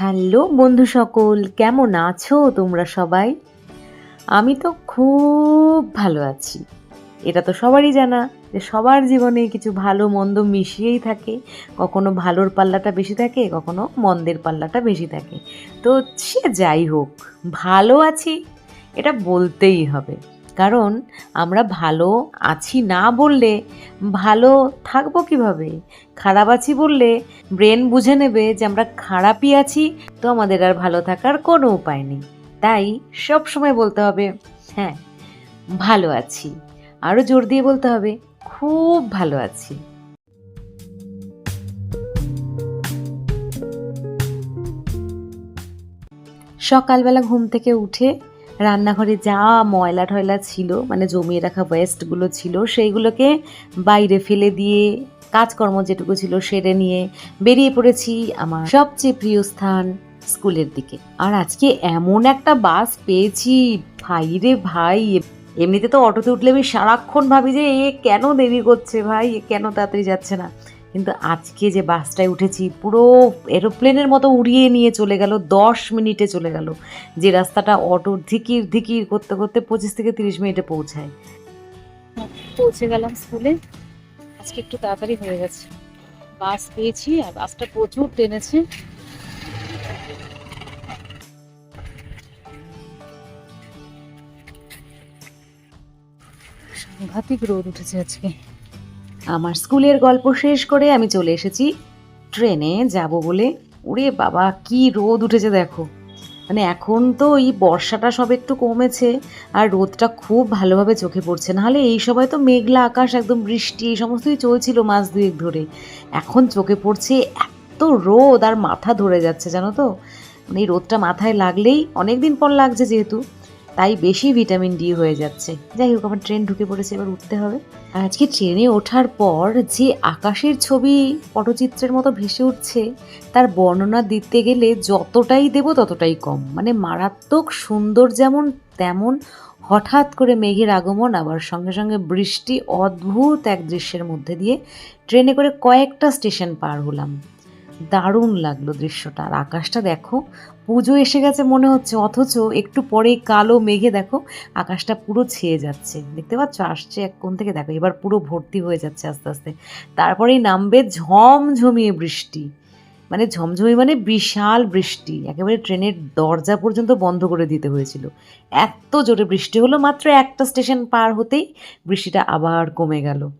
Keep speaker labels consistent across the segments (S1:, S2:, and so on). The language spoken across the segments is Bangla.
S1: হ্যালো বন্ধু সকল, কেমন আছো তোমরা সবাই? আমি তো খুব ভালো আছি। এটা তো সবারই জানা যে সবার জীবনে কিছু ভালো মন্দ মিশিয়েই থাকে। কখনো ভালোর পাল্লাটা বেশি থাকে, কখনো মন্দের পাল্লাটা বেশি থাকে। তো সে যাই হোক, ভালো আছি, এটা বলতেই হবে। কারণ আমরা ভালো আছি না বললে ভালো থাকব কীভাবে? খারাপ আছি বললে ব্রেন বুঝে নেবে যে আমরা খারাপই আছি, তো আমাদের আর ভালো থাকার কোনো উপায় নেই। তাই সব সময় বলতে হবে হ্যাঁ ভালো আছি। আরও জোর দিয়ে বলতে হবে, খুব ভালো আছি। সকালবেলা ঘুম থেকে উঠে রান্নাঘরে যা ময়লা টয়লা ছিল মানে জমিয়ে রাখা ওয়েস্টগুলো ছিল, সেইগুলোকে বাইরে ফেলে দিয়ে কাজকর্ম যেটুকু ছিল সেরে নিয়ে বেরিয়ে পড়েছি আমার সবচেয়ে প্রিয় স্থান স্কুলের দিকে। আর আজকে এমন একটা বাস পেয়েছি, ভাই রে ভাই। এমনিতে তো অটোতে উঠলে আমি সারাক্ষণ ভাবি যে এ কেন দেরি করছে ভাই, এ কেন তাড়াতাড়ি যাচ্ছে না। কিন্তু আজকে যে বাসটায় উঠেছি, পুরো এরোপ্লেনের মতো উড়িয়ে নিয়ে চলে গেল, দশ মিনিটে চলে গেল। যে রাস্তাটা অটো ধিকির ধিকির করতে করতে পঁচিশ থেকে তিরিশ মিনিটে পৌঁছায়।
S2: পৌঁছে গেলাম স্কুলে। আজকে একটু তাড়াতাড়ি হয়ে গেছে। বাস পেয়েছি, আর বাসটা প্রচুর টেনেছে। সাংঘাতিক রোদ উঠেছে আজকে।
S1: আমার স্কুলের গল্প শেষ করে আমি চলে এসেছি ট্রেনে যাব বলে। ওরে বাবা, কি রোদ উঠেছে দেখো। মানে এখন তো এই বর্ষাটা সব একটু কমেছে আর রোদটা খুব ভালোভাবে চোখে পড়ছে। নাহলে এই সময় তো মেঘলা আকাশ, একদম বৃষ্টি, এই সমস্তই চলছিল মাস দুয়েক ধরে। এখন চোখে পড়ছে এত রোদ আর মাথা ধরে যাচ্ছে, জানো তো? মানে এই রোদটা মাথায় লাগলেই অনেক দিন পর লাগছে যেহেতু। তাই বেশি ভিটামিন ডি হয়ে যাচ্ছে। যাই হোক, আমার ট্রেন ঢুকে পড়েছে, এবার উঠতে হবে। আজকে ট্রেনে ওঠার পর যে আকাশের ছবি, পটচিত্রের মতো ভেসে উঠছে, তার বর্ণনা দিতে গেলে যতটাই দেব ততটাই কম। মানে মারাত্মক সুন্দর যেমন, তেমন হঠাৎ করে মেঘের আগমন, আবার সঙ্গে সঙ্গে বৃষ্টি অদ্ভুত এক দৃশ্যের মধ্যে দিয়ে ট্রেনে করে কয়েকটা স্টেশন পার হলাম। দারুণ লাগল দৃশ্যটা। আর আকাশটা দেখো, পুজো এসে গেছে মনে হচ্ছে, অথচ একটু পরে কালো মেঘে দেখো, আকাশটা পুরো ছেয়ে যাচ্ছে। দেখতে পাচ্ছ? আসছে এক কোন থেকে, দেখো, এবার পুরো ভর্তি হয়ে যাচ্ছে আস্তে আস্তে। তারপরেই নামবে ঝমঝমিয়ে বৃষ্টি। মানে ঝমঝমি মানে বিশাল বৃষ্টি। একেবারে ট্রেনের দরজা পর্যন্ত বন্ধ করে দিতে হয়েছিল। এত জোরে বৃষ্টি হলো, মাত্র একটা স্টেশন পার হতেই বৃষ্টিটা আবার কমে গেল।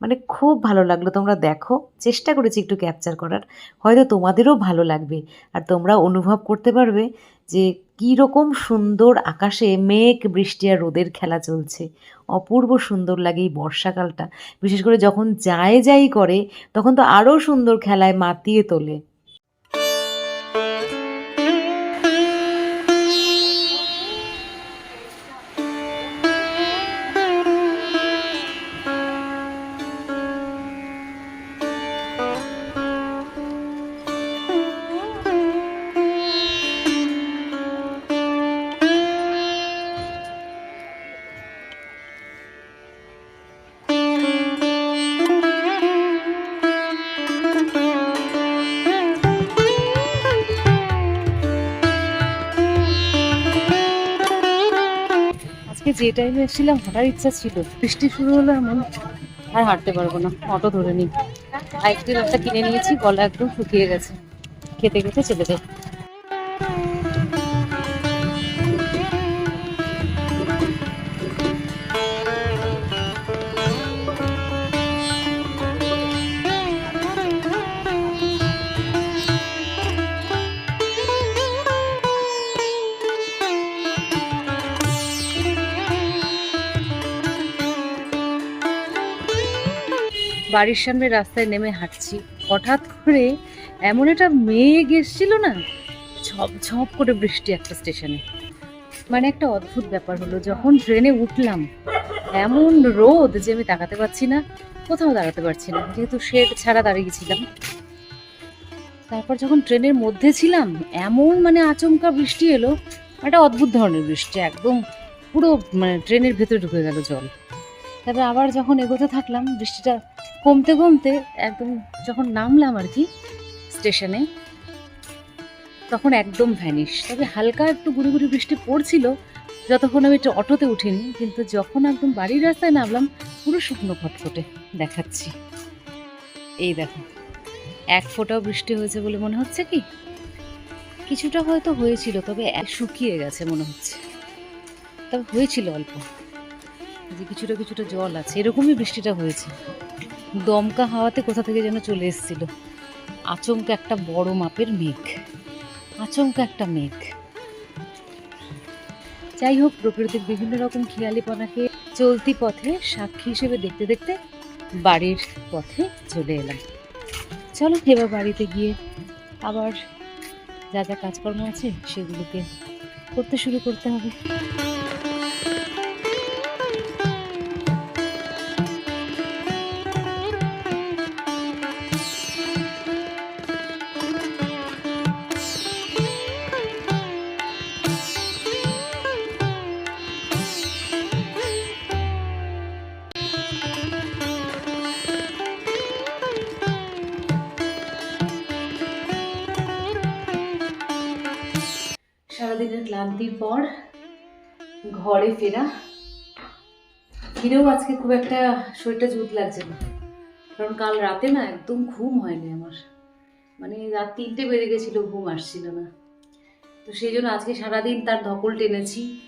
S1: মানে খুব ভালো লাগল। তোমরা দেখো, চেষ্টা করেছি একটু ক্যাপচার করার। হয়তো তোমাদেরও ভালো লাগবে। আর তোমরা অনুভব করতে পারবে যে রকম সুন্দর আকাশে মেঘ, বৃষ্টি আর রোদের খেলা চলছে। অপূর্ব সুন্দর লাগে এই বর্ষাকালটা। বিশেষ করে যখন যায় যাই করে, তখন তো আরও সুন্দর খেলায় মাতিয়ে তোলে।
S2: যে টাইমে এসেছিলাম হাঁটার ইচ্ছা ছিল। বৃষ্টি শুরু হলো এমন, আর হাঁটতে পারব না, অটো ধরে নিই। আইসক্রিম একটা কিনে নিয়েছি, গলা একদম শুকিয়ে গেছে। খেতে খেতে চলে যাই। বাড়ির সামনে রাস্তায় নেমে হাঁটছি। হঠাৎ করে এমন একটা মেঘ এসেছিল না, ঝপ ঝপ করে বৃষ্টি একটা স্টেশনে। মানে একটা অদ্ভুত ব্যাপার হলো, যখন ট্রেনে উঠলাম, এমন রোদ যে আমি তাকাতে পারছি না, কোথাও দাঁড়াতে পারছি না, যেহেতু শেড ছাড়া দাঁড়িয়েছিলাম তারপর যখন ট্রেনের মধ্যে ছিলাম, এমন মানে আচমকা বৃষ্টি এলো, একটা অদ্ভুত ধরনের বৃষ্টি, একদম পুরো মানে ট্রেনের ভেতরে ঢুকে গেল জল। তারপর আবার যখন এগোতে থাকলাম, বৃষ্টিটা কমতে কমতে একদম যখন নামলাম আর কি স্টেশনে,
S1: তখন একদম ভ্যানিশ। তবে হালকা একটু গুড়ি গুড়ি বৃষ্টি পড়ছিল, যতক্ষণ আমি একটু অটোতে উঠিনি, কিন্তু যখন একদম বাড়ির রাস্তায় নামলাম, পুরো শুকনো ফটফটে দেখাচ্ছি। এই দেখো, এক ফোঁটাও বৃষ্টি হয়েছে বলে মনে হচ্ছে কি? কিছুটা হয়তো হয়েছিল, তবে শুকিয়ে গেছে মনে হচ্ছে। তবে হয়েছিল অল্প। যে কিছুটা কিছুটা জল আছে, এরকমই বৃষ্টিটা হয়েছে। দমকা হাওয়াতে কোথা থেকে যেন চলে এসেছিল। আচমকা একটা বড় মাপের মেঘ। আচমকা একটা মেঘ। যাই হোক, প্রকৃতির বিভিন্ন রকম খেয়ালিপনাকে চলতি পথে সাক্ষী হিসেবে দেখতে দেখতে বাড়ির পথে চলে এলাম। চলো, এবার বাড়িতে গিয়ে আবার যা যা কাজকর্ম আছে, সেগুলোকে করতে শুরু করতে হবে। সারাদিনের ক্লান্তির পর ঘরে ফেরা। ফিরেও আজকে খুব একটা শরীরটা জুত লাগছে না। কারণ কাল রাতে না একদম ঘুম হয়নি আমার। মানে রাত তিনটে বেজে গেছিল, ঘুম আসছিল না। তো সেই জন্য আজকে সারাদিন তার ধকল টেনেছি।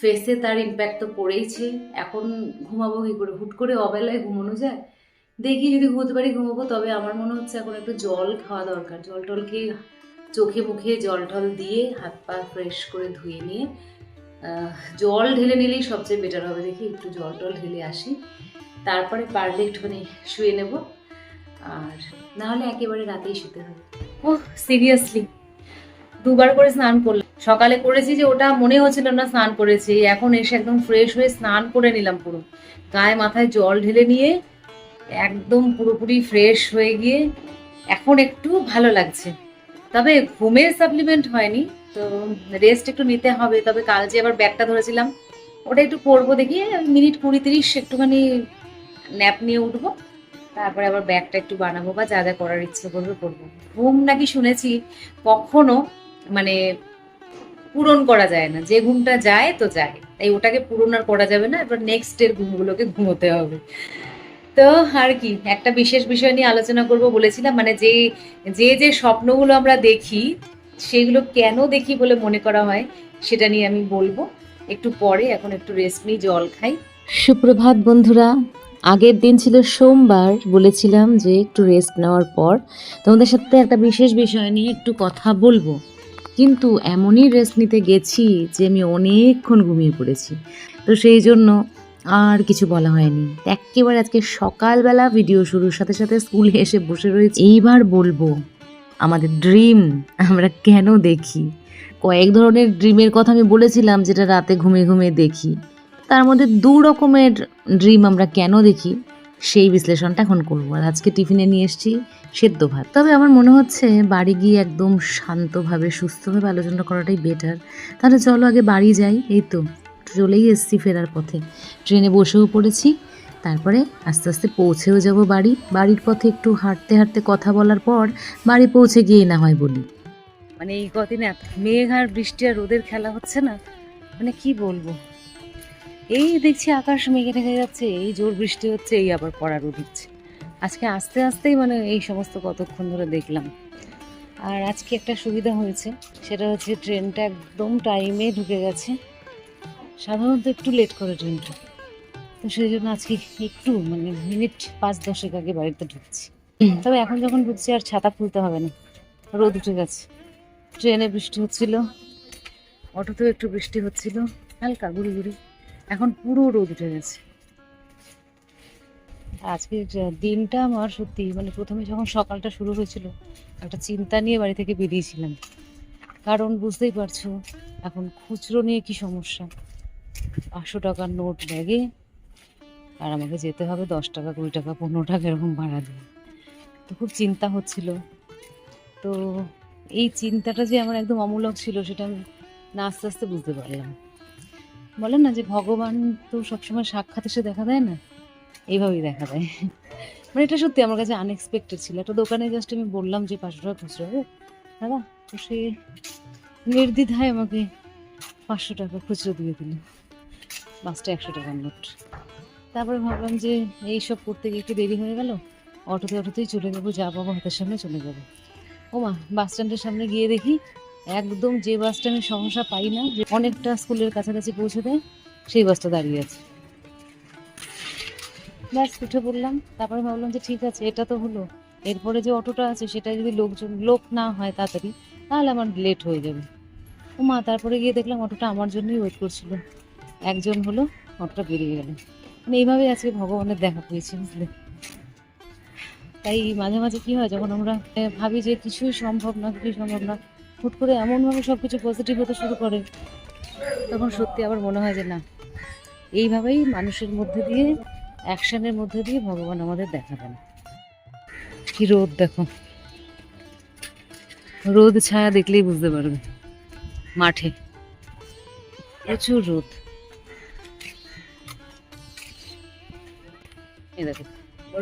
S1: ফেসে তার ইম্প্যাক্ট তো পড়েইছে। এখন ঘুমাবো কী করে? হুট করে অবেলায় ঘুমানো যায়? দেখি যদি ঘুমোতে পারি ঘুমাবো। তবে আমার মনে হচ্ছে এখন একটু জল খাওয়া দরকার। জল টল খেয়ে চোখে মুখে জল টল দিয়ে হাত পা ফ্রেশ করে ধুয়ে নিয়ে জল ঢেলে নিলেই সবচেয়ে বেটার হবে। দেখি একটু জল টল ঢেলে আসি। তারপরে পারলে একটুখানি শুয়ে নেব। আর নাহলে একেবারে রাতেই শুতে হবে। ও সিরিয়াসলি দুবার করে স্নান করলাম সকালে করেছি যে ওটা মনে হচ্ছিল না স্নান করেছি। এখন এসে একদম ফ্রেশ হয়ে স্নান করে নিলাম পুরো। গায়ে মাথায় জল ঢেলে নিয়ে একদম পুরোপুরি ফ্রেশ হয়ে গিয়ে এখন একটু ভালো লাগছে। তবে ঘুমের সাপ্লিমেন্ট হয়নি, তো রেস্ট একটু নিতে হবে। তবে কাল যে আবার ব্যাগটা ধরেছিলাম, ওটা একটু করব দেখি মিনিট কুড়ি তিরিশ একটুখানি ন্যাপ নিয়ে উঠবো। তারপরে আবার ব্যাগটা একটু বানাবো বা যা যা করার ইচ্ছে করবে করব। ঘুম নাকি শুনেছি কখনো মানে পূরণ করা যায় না। যে ঘুমটা যায় তো যায়। তাই ওটাকে পূরণ আর করা যাবে না, এবার নেক্সট এর ঘুমগুলোকে ঘুমোতে হবে। তো আর কি, একটা বিশেষ বিষয় নিয়ে আলোচনা করব বলেছিলাম মানে যে যে যে স্বপ্নগুলো আমরা দেখি, সেগুলো কেন দেখি বলে মনে করা হয়, সেটা নিয়ে আমি বলব। একটু পরে, এখন একটু রেস্ট নিই, জল খাই।
S3: সুপ্রভাত বন্ধুরা, আগের দিন ছিল সোমবার, বলেছিলাম যে একটু রেস্ট নেওয়ার পর তোমাদের সাথে একটা বিশেষ বিষয় নিয়ে একটু কথা বলব। কিন্তু এমনই রেস্ট নিতে গেছি যে আমি অনেকক্ষণ ঘুমিয়ে পড়েছি। তো সেই জন্য আর কিছু বলা হয়নি। একেবারে আজকে সকালবেলা ভিডিও শুরুর সাথে সাথে স্কুলে এসে বসে রয়েছে। এইবার বলব, আমাদের ড্রিম আমরা কেন দেখি? কয়েক ধরনের ড্রিমের কথা আমি বলেছিলাম, যেটা রাতে ঘুমিয়ে ঘুমিয়ে দেখি। তার মধ্যে দু রকমের ড্রিম আমরা কেন দেখি, সেই বিশ্লেষণটা এখন করব। আর আজকে টিফিনে নিয়ে এসেছি সেদ্ধ ভাত। তবে আমার মনে হচ্ছে বাড়ি গিয়ে একদম শান্তভাবে, সুস্থভাবে আলোচনা করাটাই বেটার তাহলে চলো আগে বাড়ি যাই, এই তো। চলেই এসেছি ফেরার পথে। ট্রেনে বসেও পড়েছি, তারপরে আস্তে আস্তে পৌঁছেও যাব বাড়ি। বাড়ির পথে একটু হাঁটতে হাঁটতে কথা বলার পর বাড়ি পৌঁছে গিয়ে না হয় বলি।
S1: মানে এই কদিন এত মেঘ আর বৃষ্টি আর রোদের খেলা হচ্ছে না মানে কি বলব? এই দেখছি আকাশ মেঘে ঢেকে যাচ্ছে, এই জোর বৃষ্টি হচ্ছে, এই আবার পড়া রোদ হচ্ছে। আজকে আস্তে আস্তেই মানে এই সমস্ত কতক্ষণ ধরে দেখলাম। আর আজকে একটা সুবিধা হয়েছে, সেটা হচ্ছে ট্রেনটা একদম টাইমে ঢুকে গেছে। সাধারণত একটু লেট করে ট্রেনটা তো সেই জন্য আজকে একটু মানে মিনিট পাঁচ দশেক আগে বাড়িতে ঢুকছি। তবে এখন যখন ঢুকছি আর ছাতা খুলতে হবে না রোদ উঠে গেছে। ট্রেনে বৃষ্টি হচ্ছিল অটোতেও একটু বৃষ্টি হচ্ছিল হালকা গুড়ি গুড়ি এখন পুরো রোদ উঠে গেছে। আজকে দিনটা আমার সত্যি মানে প্রথমে যখন সকালটা শুরু হয়েছিল একটা চিন্তা নিয়ে বাড়ি থেকে বেরিয়েছিলাম। কারণ বুঝতেই পারছ এখন খুচরো নিয়ে কি সমস্যা? পাঁচশো টাকার নোট ব্যাগে। আর আমাকে যেতে হবে দশ টাকা, কুড়ি টাকা, পনেরো টাকা এরকম ভাড়া দিয়ে। তো খুব চিন্তা হচ্ছিল। তো এই চিন্তাটা যে আমার একদম অমূলক ছিল সেটা আমি না আস্তে আস্তে বুঝতে পারলাম। বলেন না যে ভগবান তো সবসময় সাক্ষাৎ এসে দেখা দেয় না? এইভাবেই দেখা দেয়। মানে এটা সত্যি আমার কাছে আনএক্সপেক্টেড ছিল। একটা দোকানে জাস্ট আমি বললাম যে পাঁচশো টাকা খুচরো হবে দাদা, তো সে নির্দ্বিধায় আমাকে পাঁচশো টাকা খুচরো দিয়ে দিল। পাঁচটা একশো টাকার নোট। তারপরে ভাবলাম যে এইসব করতে গিয়ে একটু দেরি হয়ে গেল? অটোতে অটোতেই চলে যাব, যা বাবা হাতের সামনে চলে যাব। ও মা, বাস স্ট্যান্ডের সামনে গিয়ে দেখি একদম যে বাসটা আমি সমস্যা পাই না, যে অনেকটা স্কুলের কাছাকাছি পৌঁছে দেয়, সেই বাসটা দাঁড়িয়ে আছে। ব্যাস, উঠে পড়লাম। তারপরে ভাবলাম যে ঠিক আছে, এটা তো হলো। এরপরে যে অটোটা আছে সেটা যদি লোকজন, লোক না হয় তাড়াতাড়ি, তাহলে আমার লেট হয়ে যাবে। ও মা, তারপরে গিয়ে দেখলাম অটোটা আমার জন্যই ওয়েট করছিল। একজন হলো অটোটা বেরিয়ে গেল। মানে এইভাবেই আজকে ভগবানের দেখা পেয়েছি, বুঝলে? তাই মাঝে মাঝে কি হয়, যখন আমরা ভাবি যে কিছুই সম্ভব না, কিছুই সম্ভব না, হুট করে এমনভাবে সব কিছু পজিটিভ হতে শুরু করে, তখন সত্যি আবার মনে হয় যে না, এইভাবেই মানুষের মধ্যে দিয়ে, অ্যাকশনের মধ্যে দিয়ে ভগবান আমাদের দেখা দেন কি রোদ দেখো। রোদ ছায়া দেখলেই বুঝতে পারবে, মাঠে। প্রচুর রোদ। এই দেখো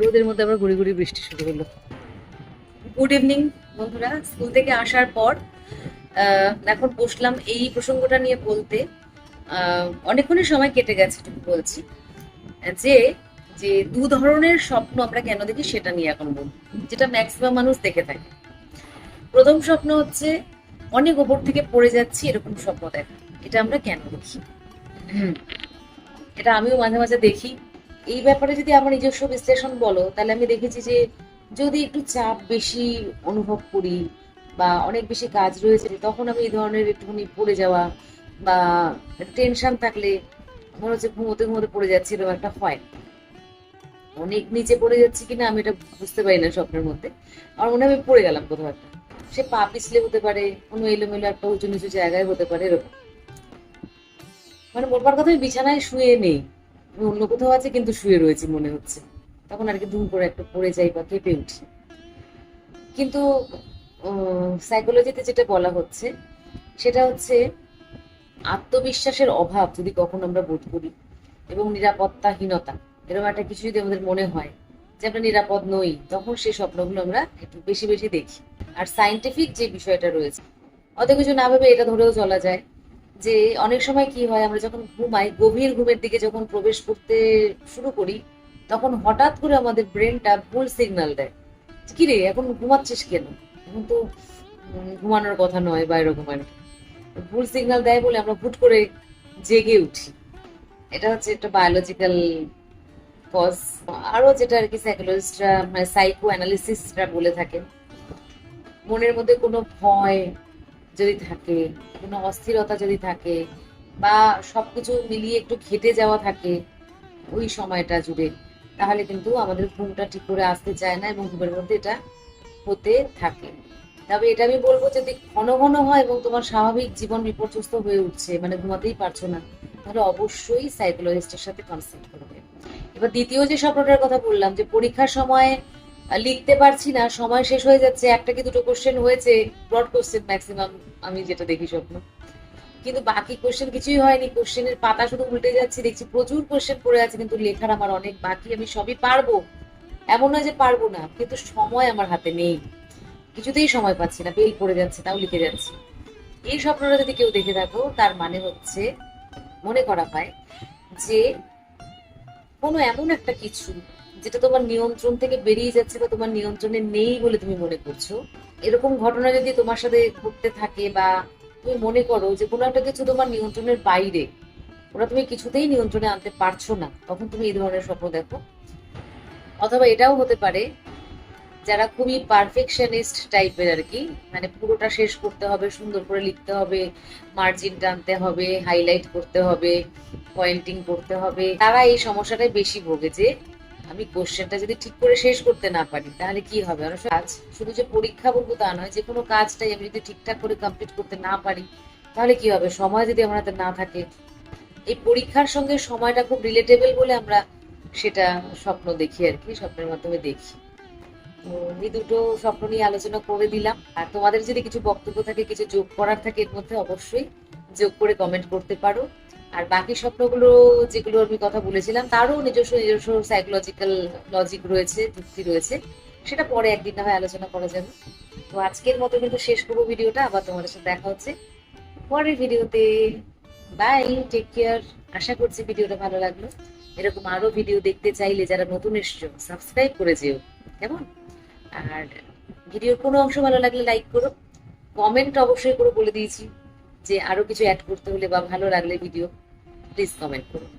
S1: রোদের মধ্যে আবার গুড়ি গুড়ি বৃষ্টি শুরু হলো। গুড ইভিনিং বন্ধুরা। স্কুল থেকে আসার পর এখন বসলাম এই প্রসঙ্গটা নিয়ে বলতে। অনেকক্ষণই সময় কেটে গেছে বলছি। যে যে দু ধরনের স্বপ্ন আমরা কেন দেখি সেটা নিয়ে এখন বলব। যেটা ম্যাক্সিমাম মানুষ দেখে থাকে। প্রথম স্বপ্ন হচ্ছে, অনেক ওপর থেকে পড়ে যাচ্ছি এরকম স্বপ্ন দেখা। এটা আমরা কেন দেখি? এটা আমিও মাঝে মাঝে দেখি। এই ব্যাপারে যদি আমার নিজস্ব বিশ্লেষণ বলো, তাহলে আমি দেখেছি যে যদি একটু চাপ বেশি অনুভব করি বা অনেক বেশি কাজ রয়েছে, তখন আমি এই ধরনের একটুখানি পড়ে যাওয়া বা টেনশন থাকলে মনে হচ্ছে ঘুমোতে ঘুমোতে পড়ে যাচ্ছি, এরকম একটা হয়। অনেক নিচে পড়ে যাচ্ছি কিনা আমি এটা বুঝতে পারি না স্বপ্নের মধ্যে। আমার মনে হয় আমি পড়ে গেলাম কোথাও একটা। সে পা পিছলে হতে পারে, কোনো এলোমেলো একটা উঁচু নিচু জায়গায় হতে পারে, এরকম। মানে মোটবার কথা বিছানায় শুয়ে নেই। অন্য কোথাও আছে কিন্তু শুয়ে রয়েছি মনে হচ্ছে। তখন আর কি ধুম করে একটা পড়ে যাই বা কেঁপে উঠি। কিন্তু সাইকোলজিতে যেটা বলা হচ্ছে, সেটা হচ্ছে আত্মবিশ্বাসের অভাব যদি কখনো আমরা বোধ করি এবং নিরাপত্তাহীনতা, এরকম একটা কিছু যদি আমাদের মনে হয় যে আমরা নিরাপদ নই, তখন সেই স্বপ্নগুলো আমরা একটু বেশি বেশি দেখি। আর সাইন্টিফিক যে বিষয়টা রয়েছে, অত কিছু না ভেবে এটা ধরেও চলা যায়। যে অনেক সময় কি হয়, আমরা যখন ঘুমাই, গভীর ঘুমের দিকে যখন প্রবেশ করতে শুরু করি, তখন হঠাৎ করে আমাদের ব্রেনটা ভুল সিগন্যাল দেয়। কি রে, এখন ঘুমাচ্ছিস কেন? এখন তো ঘুমানোর কথা নয় বা এরকম আর কি। ভুল সিগন্যাল দেয় বলে আমরা হুট করে জেগে উঠি। এটা হচ্ছে একটা বায়োলজিক্যাল কজ আরও যেটা আর কি সাইকোলজিস্টরা মানে সাইকো অ্যানালিসিসরা বলে থাকেন। মনের মধ্যে কোনো ভয় যদি থাকে, কোনো অস্থিরতা যদি থাকে বা সবকিছু মিলিয়ে একটু ঘেটে যাওয়া থাকে ওই সময়টা জুড়ে, তাহলে কিন্তু আমাদের ঘুমটা ঠিক করে আসতে চায় না এবং ঘুমের মধ্যে এটা হতে থাকে। তবে এটা আমি বলব যদি ঘন ঘন হয় এবং তোমার স্বাভাবিক জীবন বিপর্যস্ত হয়ে উঠছে মানে ঘুমাতেই পারছ না, তাহলে অবশ্যই সাইকোলজিস্টের সাথে কনসাল্ট করবে। এবার দ্বিতীয় যে স্বপ্নটার কথা বললাম যে পরীক্ষার সময় লিখতে পারছি না, সময় শেষ হয়ে যাচ্ছে, একটা কি দুটো কোশ্চেন হয়েছে ব্রড কোশ্চেন ম্যাক্সিমাম আমি যেটা দেখি স্বপ্ন। কিন্তু বাকি কোশ্চেন কিছুই হয়নি কোশ্চেনের পাতা শুধু উল্টে যাচ্ছি, দেখছি প্রচুর কোশ্চেন পড়ে আছে, কিন্তু লেখার আমার অনেক বাকি, আমি সবই পারব। এমন নয় যে পারব না, কিন্তু সময় আমার হাতে নেই। কিছুতেই সময় পাচ্ছি না বেল পড়ে যাচ্ছে, তাও লিখে যাচ্ছি। এই স্বপ্নটা যদি কেউ দেখে থাকো, তার মানে হচ্ছে, মনে করা হয় যে কোনো এমন একটা কিছু যেটা তোমার নিয়ন্ত্রণ থেকে বেরিয়ে যাচ্ছে বা তোমার নিয়ন্ত্রণে নেই বলে তুমি মনে করছ, এরকম ঘটনা যদি তোমার সাথে ঘটতে থাকে বা তুমি মনে করো যে কোনো একটা কিছু তোমার নিয়ন্ত্রণের বাইরে ওরা তুমি কিছুতেই নিয়ন্ত্রণে আনতে পারছ না, তখন তুমি এই ধরনের স্বপ্ন দেখো। অথবা এটাও হতে পারে, যারা খুবই পারফেকশনিস্ট টাইপের আর কি মানে পুরোটা শেষ করতে হবে, সুন্দর করে লিখতে হবে মার্জিন টানতে হবে হাইলাইট করতে হবে পয়েন্টিং করতে হবে, তারা এই সমস্যাটাই বেশি ভোগে যে আমি কোশ্চেনটা যদি ঠিক করে শেষ করতে না পারি, তাহলে কি হবে? অনেক কাজ, শুধু যে পরীক্ষা বলব তা নয়, যে কোনো কাজটাই আমি যদি ঠিকঠাক করে কমপ্লিট করতে না পারি, তাহলে কি হবে? সময় যদি আমার হাতে না থাকে, এই পরীক্ষার সঙ্গে সময়টা খুব রিলেটেবল বলে আমরা সেটা স্বপ্ন দেখি আর কি, স্বপ্নের মাধ্যমে দেখি। তো এই দুটো স্বপ্ন নিয়ে আলোচনা করে দিলাম। আর তোমাদের যদি কিছু বক্তব্য থাকে, কিছু যোগ করার থাকে, এর মধ্যে অবশ্যই যোগ করে কমেন্ট করতে পারো। আর বাকি স্বপ্নগুলো যেগুলো আমি কথা বলেছিলাম, তারও নিজস্ব নিজস্ব সাইকোলজিক্যাল লজিক রয়েছে, যুক্তি রয়েছে। সেটা পরে একদিন না হয় আলোচনা করা যাবে। তো আজকের মতো কিন্তু শেষ করব ভিডিওটা, আবার তোমাদের সাথে দেখা হচ্ছে পরের ভিডিওতে। বাই টেক কেয়ার আশা করছি ভিডিওটা ভালো লাগল। এরকম আরও ভিডিও দেখতে চাইলে যারা নতুন এসছো সাবস্ক্রাইব করে যেও, কেমন? আর ভিডিওর কোনো অংশ ভালো লাগলে লাইক করো। কমেন্ট অবশ্যই করে বলে দিয়েছি। যে আরও কিছু অ্যাড করতে হলে বা ভালো লাগলে ভিডিও প্লিজ কমেন্ট করুন।